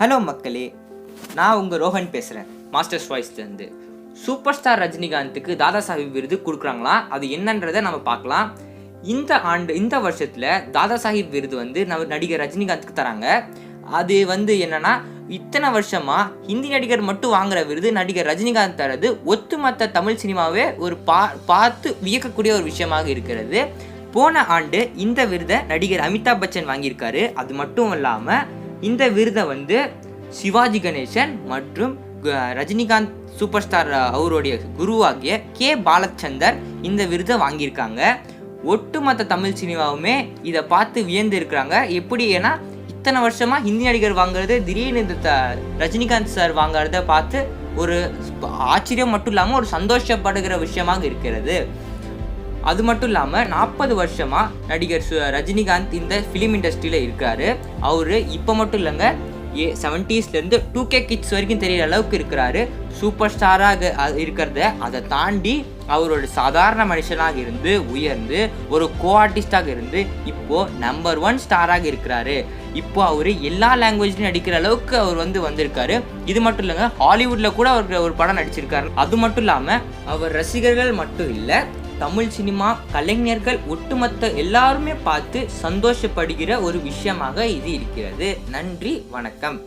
Hello மக்களே நான் உங்கள் ரோஹன் பேசுகிறேன் மாஸ்டர்ஸ் வாய்ஸ்லேருந்து சூப்பர் ஸ்டார் ரஜினிகாந்துக்கு தாதா சாஹிப் விருது கொடுக்குறாங்களாம் அது என்னன்றதை நம்ம பார்க்கலாம். இந்த ஆண்டு இந்த வருஷத்தில் தாதா சாஹிப் விருது வந்து நம்ம நடிகர் ரஜினிகாந்துக்கு தராங்க. அது வந்து என்னென்னா இத்தனை வருஷமாக ஹிந்தி நடிகர் மட்டும் வாங்குற விருது நடிகர் ரஜினிகாந்த் தரது ஒட்டுமொத்த தமிழ் சினிமாவே ஒரு பா பார்த்து வியக்கக்கூடிய ஒரு விஷயமாக இருக்கிறது. போன ஆண்டு இந்த விருதை நடிகர் அமிதாப் பச்சன் வாங்கியிருக்காரு. அது மட்டும் இல்லாமல் இந்த விருதை வந்து சிவாஜி கணேசன் மற்றும் ரஜினிகாந்த் சூப்பர் ஸ்டார் அவருடைய குருவாகிய கே. பாலச்சந்தர் இந்த விருதை வாங்கியிருக்காங்க. ஒட்டுமொத்த தமிழ் சினிமாவுமே இதை பார்த்து வியந்து இருக்கிறாங்க. எப்படி ஏன்னா இத்தனை வருஷமாக ஹிந்தி நடிகர் வாங்குறது திடீர்னு இந்த த ரஜினிகாந்த் சார் வாங்குறத பார்த்து ஒரு ஆச்சரியம் மட்டும் இல்லாமல் ஒரு சந்தோஷப்படுகிற விஷயமாக இருக்கிறது. அது மட்டும் இல்லாமல் நாற்பது வருஷமாக நடிகர் சு- ரஜினிகாந்த் இந்த ஃபிலிம் இண்டஸ்ட்ரியில் இருக்கார். அவர் இப்போ மட்டும் இல்லைங்க ஏ செவன்ட்டீஸ்லேருந்து டூ கே கிட்ஸ் வரைக்கும் தெரியற அளவுக்கு இருக்கிறாரு. சூப்பர் ஸ்டாராக இருக்கிறத அதை தாண்டி அவரோட சாதாரண மனுஷனாக இருந்து உயர்ந்து ஒரு கோ ஆர்டிஸ்டாக இருந்து இப்போது நம்பர் ஒன் ஸ்டாராக இருக்கிறாரு. இப்போ அவர் எல்லா லாங்குவேஜ்லையும் நடிக்கிற அளவுக்கு அவர் வந்து வந்திருக்காரு. இது மட்டும் இல்லைங்க ஹாலிவுட்டில் கூட அவர் ஒரு படம் நடிச்சிருக்காரு. அது மட்டும் இல்லாமல் அவர் ரசிகர்கள் மட்டும் இல்லை தமிழ் சினிமா கலைஞர்கள் ஒட்டுமொத்த எல்லாருமே பார்த்து சந்தோஷப்படுகிற ஒரு விஷயமாக இது இருக்கிறது. நன்றி வணக்கம்.